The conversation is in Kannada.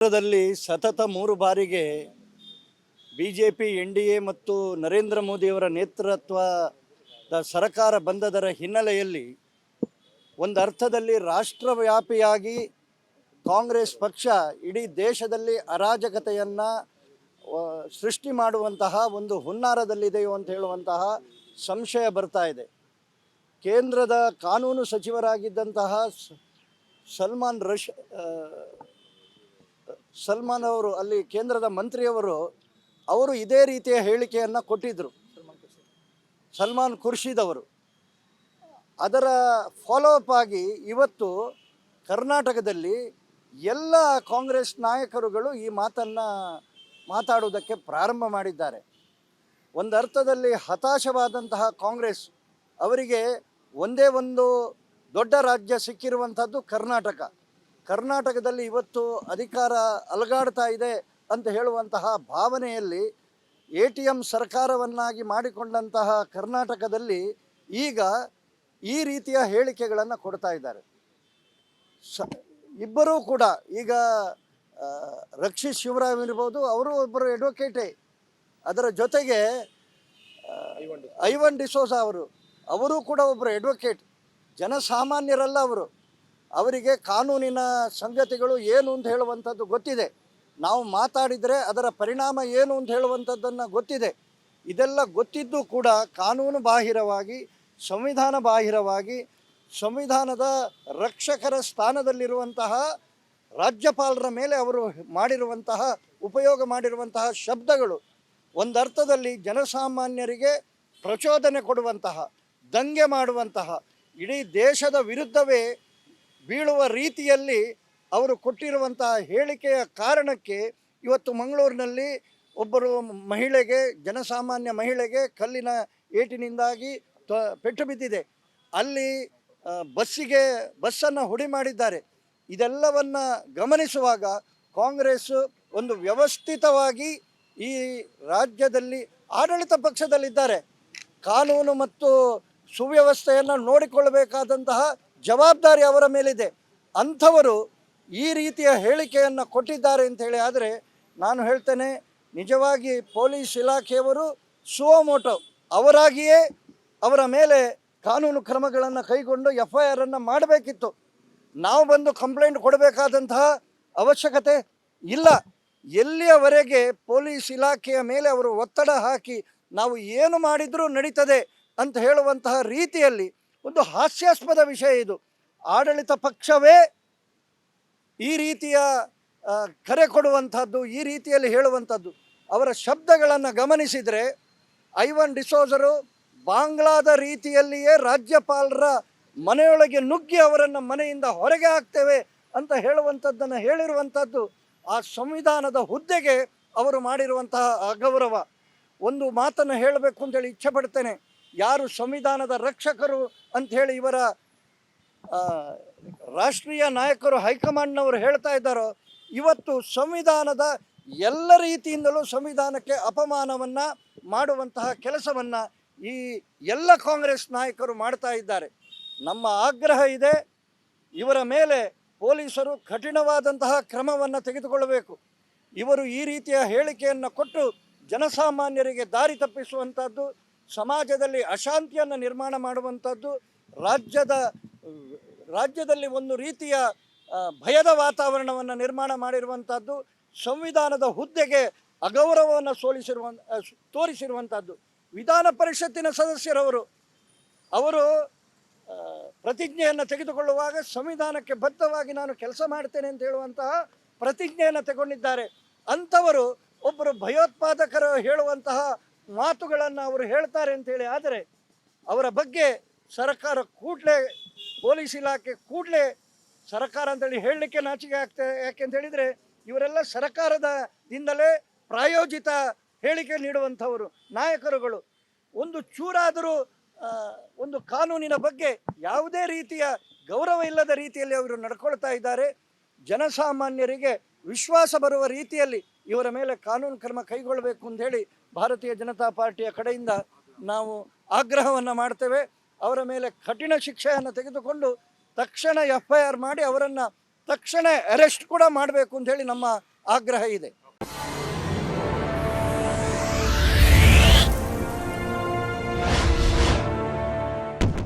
ಕೇಂದ್ರದಲ್ಲಿ ಸತತ ಮೂರು ಬಾರಿಗೆ B J P N D A ಮತ್ತು ನರೇಂದ್ರ ಮೋದಿಯವರ ನೇತೃತ್ವದ ಸರ್ಕಾರ ಬಂದದರ ಹಿನ್ನೆಲೆಯಲ್ಲಿ ಒಂದು ಅರ್ಥದಲ್ಲಿ ರಾಷ್ಟ್ರವ್ಯಾಪಿಯಾಗಿ ಕಾಂಗ್ರೆಸ್ ಪಕ್ಷ ಇಡೀ ದೇಶದಲ್ಲಿ ಅರಾಜಕತೆಯನ್ನು ಸೃಷ್ಟಿ ಮಾಡುವಂತಹ ಒಂದು ಹುನ್ನಾರದಲ್ಲಿದೆಯೋ ಅಂತ ಹೇಳುವಂತಹ ಸಂಶಯ ಬರ್ತಾ ಇದೆ. ಕೇಂದ್ರದ ಕಾನೂನು ಸಚಿವರಾಗಿದ್ದಂತಹ ಸಲ್ಮಾನ್ ರಶ್ ಸಲ್ಮಾನ್ ಅವರು, ಅಲ್ಲಿ ಕೇಂದ್ರದ ಮಂತ್ರಿಯವರು ಅವರು ಇದೇ ರೀತಿಯ ಹೇಳಿಕೆಯನ್ನು ಕೊಟ್ಟಿದ್ದರು ಸಲ್ಮಾನ್ ಖುರ್ಷಿದ್ ಅವರು ಅದರ ಫಾಲೋ ಅಪ್ ಆಗಿ ಇವತ್ತು ಕರ್ನಾಟಕದಲ್ಲಿ ಎಲ್ಲ ಕಾಂಗ್ರೆಸ್ ನಾಯಕರುಗಳು ಈ ಮಾತನ್ನು ಮಾತಾಡುವುದಕ್ಕೆ ಪ್ರಾರಂಭ ಮಾಡಿದ್ದಾರೆ. ಒಂದು ಅರ್ಥದಲ್ಲಿ ಹತಾಶವಾದಂತಹ ಕಾಂಗ್ರೆಸ್ ಅವರಿಗೆ ಒಂದೇ ಒಂದು ದೊಡ್ಡ ರಾಜ್ಯ ಸಿಕ್ಕಿರುವಂಥದ್ದು ಕರ್ನಾಟಕ. ಕರ್ನಾಟಕದಲ್ಲಿ ಇವತ್ತು ಅಧಿಕಾರ ಅಲಗಾಡ್ತಾ ಇದೆ ಅಂತ ಹೇಳುವಂತಹ ಭಾವನೆಯಲ್ಲಿ ಎ ಟಿ ಎಂ ಸರ್ಕಾರವನ್ನಾಗಿ ಮಾಡಿಕೊಂಡಂತಹ ಕರ್ನಾಟಕದಲ್ಲಿ ಈಗ ಈ ರೀತಿಯ ಹೇಳಿಕೆಗಳನ್ನು ಕೊಡ್ತಾ ಇದ್ದಾರೆ. ಸ, ಇಬ್ಬರೂ ಕೂಡ ಈಗ ರಕ್ಷಿ ರಕ್ಷಿತ್ ಶಿವರಾಮ್ ಇರ್ಬೋದು, ಅವರು ಒಬ್ಬರು ಅಡ್ವೊಕೇಟೇ ಅದರ ಜೊತೆಗೆ ಐವನ್ ಡಿಸೋಸಾ ಅವರು ಅವರು ಕೂಡ ಒಬ್ಬರು ಅಡ್ವೊಕೇಟ್ ಜನಸಾಮಾನ್ಯರಲ್ಲ ಅವರು. ಅವರಿಗೆ ಕಾನೂನಿನ ಸಂಗತಿಗಳು ಏನು ಅಂತ ಹೇಳುವಂಥದ್ದು ಗೊತ್ತಿದೆ. ನಾವು ಮಾತಾಡಿದರೆ ಅದರ ಪರಿಣಾಮ ಏನು ಅಂತ ಹೇಳುವಂಥದ್ದನ್ನು ಗೊತ್ತಿದೆ. ಇದೆಲ್ಲ ಗೊತ್ತಿದ್ದು ಕೂಡ ಕಾನೂನು ಬಾಹಿರವಾಗಿ, ಸಂವಿಧಾನ ಬಾಹಿರವಾಗಿ, ಸಂವಿಧಾನದ ರಕ್ಷಕರ ಸ್ಥಾನದಲ್ಲಿರುವಂತಹ ರಾಜ್ಯಪಾಲರ ಮೇಲೆ ಅವರು ಮಾಡಿರುವಂತಹ, ಉಪಯೋಗ ಮಾಡಿರುವಂತಹ ಶಬ್ದಗಳು. ಒಂದರ್ಥದಲ್ಲಿ ಜನಸಾಮಾನ್ಯರಿಗೆ ಪ್ರಚೋದನೆ ಕೊಡುವಂತಹ, ದಂಗೆ ಮಾಡುವಂತಹ, ಇಡೀ ದೇಶದ ವಿರುದ್ಧವೇ ಬೀಳುವ ರೀತಿಯಲ್ಲಿ ಅವರು ಕೊಟ್ಟಿರುವಂತಹ ಹೇಳಿಕೆಯ ಕಾರಣಕ್ಕೆ ಇವತ್ತು ಮಂಗಳೂರಿನಲ್ಲಿ ಒಬ್ಬರು ಮಹಿಳೆಗೆ, ಜನಸಾಮಾನ್ಯ ಮಹಿಳೆಗೆ ಕಲ್ಲಿನ ಏಟಿನಿಂದಾಗಿ ತ- ಪೆಟ್ಟು ಬಿದ್ದಿದೆ. ಅಲ್ಲಿ ಬಸ್ಸಿಗೆ, ಬಸ್ಸನ್ನು ಹುಡಿ ಮಾಡಿದ್ದಾರೆ. ಇದೆಲ್ಲವನ್ನ ಗಮನಿಸುವಾಗ ಕಾಂಗ್ರೆಸ್ ಒಂದು ವ್ಯವಸ್ಥಿತವಾಗಿ ಈ ರಾಜ್ಯದಲ್ಲಿ ಆಡಳಿತ ಪಕ್ಷದಲ್ಲಿದ್ದಾರೆ. ಕಾನೂನು ಮತ್ತು ಸುವ್ಯವಸ್ಥೆಯನ್ನು ನೋಡಿಕೊಳ್ಳಬೇಕಾದಂತಹ ಜವಾಬ್ದಾರಿ ಅವರ ಮೇಲಿದೆ. ಅಂಥವರು ಈ ರೀತಿಯ ಹೇಳಿಕೆಯನ್ನು ಕೊಟ್ಟಿದ್ದಾರೆ ಅಂತ ಹೇಳಿ ಆದರೆ ನಾನು ಹೇಳ್ತೇನೆ, ನಿಜವಾಗಿ ಪೊಲೀಸ್ ಇಲಾಖೆಯವರು ಸುವಮೋಟೋ ಅವರಾಗಿಯೇ ಅವರ ಮೇಲೆ ಕಾನೂನು ಕ್ರಮಗಳನ್ನು ಕೈಗೊಂಡು ಎಫ್ ಐ ಆರನ್ನು ಮಾಡಬೇಕಿತ್ತು. ನಾವು ಬಂದು ಕಂಪ್ಲೇಂಟ್ ಕೊಡಬೇಕಾದಂತಹ ಅವಶ್ಯಕತೆ ಇಲ್ಲ. ಎಲ್ಲಿಯವರೆಗೆ ಪೊಲೀಸ್ ಇಲಾಖೆಯ ಮೇಲೆ ಅವರು ಒತ್ತಡ ಹಾಕಿ ನಾವು ಏನು ಮಾಡಿದರೂ ನಡೀತದೆ ಅಂತ ಹೇಳುವಂತಹ ರೀತಿಯಲ್ಲಿ ಒಂದು ಹಾಸ್ಯಾಸ್ಪದ ವಿಷಯ ಇದು. ಆಡಳಿತ ಪಕ್ಷವೇ ಈ ರೀತಿಯ ಕರೆ ಕೊಡುವಂಥದ್ದು, ಈ ರೀತಿಯಲ್ಲಿ ಹೇಳುವಂಥದ್ದು. ಅವರ ಶಬ್ದಗಳನ್ನು ಗಮನಿಸಿದರೆ, ಐವನ್ ಡಿಸೋಜರು ಬಾಂಗ್ಲಾದ ರೀತಿಯಲ್ಲಿಯೇ ರಾಜ್ಯಪಾಲರ ಮನೆಯೊಳಗೆ ನುಗ್ಗಿ ಅವರನ್ನು ಮನೆಯಿಂದ ಹೊರಗೆ ಹಾಕ್ತೇವೆ ಅಂತ ಹೇಳುವಂಥದ್ದನ್ನು ಹೇಳಿರುವಂಥದ್ದು, ಆ ಸಂವಿಧಾನದ ಹುದ್ದೆಗೆ ಅವರು ಮಾಡಿರುವಂತಹ ಅಗೌರವ. ಒಂದು ಮಾತನ್ನು ಹೇಳಬೇಕು ಅಂತೇಳಿ ಇಚ್ಛೆ ಪಡ್ತೇನೆ. ಯಾರು ಸಂವಿಧಾನದ ರಕ್ಷಕರು ಅಂಥೇಳಿ ಇವರ ರಾಷ್ಟ್ರೀಯ ನಾಯಕರು ಹೈಕಮಾಂಡ್ನವರು ಹೇಳ್ತಾ ಇದ್ದಾರೋ, ಇವತ್ತು ಸಂವಿಧಾನದ ಎಲ್ಲ ರೀತಿಯಿಂದಲೂ ಸಂವಿಧಾನಕ್ಕೆ ಅಪಮಾನವನ್ನು ಮಾಡುವಂತಹ ಕೆಲಸವನ್ನು ಈ ಎಲ್ಲ ಕಾಂಗ್ರೆಸ್ ನಾಯಕರು ಮಾಡ್ತಾ ಇದ್ದಾರೆ. ನಮ್ಮ ಆಗ್ರಹ ಇದೆ, ಇವರ ಮೇಲೆ ಪೊಲೀಸರು ಕಠಿಣವಾದಂತಹ ಕ್ರಮವನ್ನು ತೆಗೆದುಕೊಳ್ಳಬೇಕು. ಇವರು ಈ ರೀತಿಯ ಹೇಳಿಕೆಯನ್ನು ಕೊಟ್ಟು ಜನಸಾಮಾನ್ಯರಿಗೆ ದಾರಿ ತಪ್ಪಿಸುವಂಥದ್ದು ಸಮಾಜದಲ್ಲಿ ಅಶಾಂತಿಯನ್ನು ನಿರ್ಮಾಣ ಮಾಡುವಂಥದ್ದು ರಾಜ್ಯದ, ರಾಜ್ಯದಲ್ಲಿ ಒಂದು ರೀತಿಯ ಭಯದ ವಾತಾವರಣವನ್ನು ನಿರ್ಮಾಣ ಮಾಡಿರುವಂಥದ್ದು, ಸಂವಿಧಾನದ ಹುದ್ದೆಗೆ ಅಗೌರವವನ್ನು ಸೋಲಿಸಿರುವ ತೋರಿಸಿರುವಂಥದ್ದು. ವಿಧಾನ ಪರಿಷತ್ತಿನ ಸದಸ್ಯರವರು, ಅವರು ಪ್ರತಿಜ್ಞೆಯನ್ನು ತೆಗೆದುಕೊಳ್ಳುವಾಗ ಸಂವಿಧಾನಕ್ಕೆ ಬದ್ಧವಾಗಿ ನಾನು ಕೆಲಸ ಮಾಡ್ತೇನೆ ಅಂತ ಹೇಳುವಂತಹ ಪ್ರತಿಜ್ಞೆಯನ್ನು ತಗೊಂಡಿದ್ದಾರೆ. ಅಂಥವರು ಒಬ್ಬರು ಭಯೋತ್ಪಾದಕರು ಹೇಳುವಂತಹ ಮಾತುಗಳನ್ನು ಅವರು ಹೇಳ್ತಾರೆ ಅಂತೇಳಿ ಆದರೆ ಅವರ ಬಗ್ಗೆ ಸರ್ಕಾರ ಕೂಡಲೇ, ಪೊಲೀಸ್ ಇಲಾಖೆ ಕೂಡಲೇ ಸರ್ಕಾರ ಅಂತೇಳಿ ಹೇಳಲಿಕ್ಕೆ ನಾಚಿಕೆ ಆಗ್ತದೆ ಯಾಕೆ ಅಂತ ಹೇಳಿದರೆ ಇವರೆಲ್ಲ ಸರ್ಕಾರದ ದಿಂದಲೇ ಪ್ರಾಯೋಜಿತ ಹೇಳಿಕೆ ನೀಡುವಂಥವರು, ನಾಯಕರುಗಳು. ಒಂದು ಚೂರಾದರೂ ಒಂದು ಕಾನೂನಿನ ಬಗ್ಗೆ ಯಾವುದೇ ರೀತಿಯ ಗೌರವ ಇಲ್ಲದ ರೀತಿಯಲ್ಲಿ ಅವರು ನಡ್ಕೊಳ್ತಾ ಇದ್ದಾರೆ. ಜನಸಾಮಾನ್ಯರಿಗೆ ವಿಶ್ವಾಸ ಬರುವ ರೀತಿಯಲ್ಲಿ ಇವರ ಮೇಲೆ ಕಾನೂನು ಕ್ರಮ ಕೈಗೊಳ್ಳಬೇಕು ಅಂತ ಹೇಳಿ ಭಾರತೀಯ ಜನತಾ ಪಾರ್ಟಿಯ ಕಡೆಯಿಂದ ನಾವು ಆಗ್ರಹವನ್ನು ಮಾಡ್ತೇವೆ. ಅವರ ಮೇಲೆ ಕಠಿಣ ಶಿಕ್ಷೆಯನ್ನು ತೆಗೆದುಕೊಂಡು ತಕ್ಷಣ ಎಫ್ ಮಾಡಿ ಅವರನ್ನು ತಕ್ಷಣ ಅರೆಸ್ಟ್ ಕೂಡ ಮಾಡಬೇಕು ಅಂತ ಹೇಳಿ ನಮ್ಮ ಆಗ್ರಹ ಇದೆ.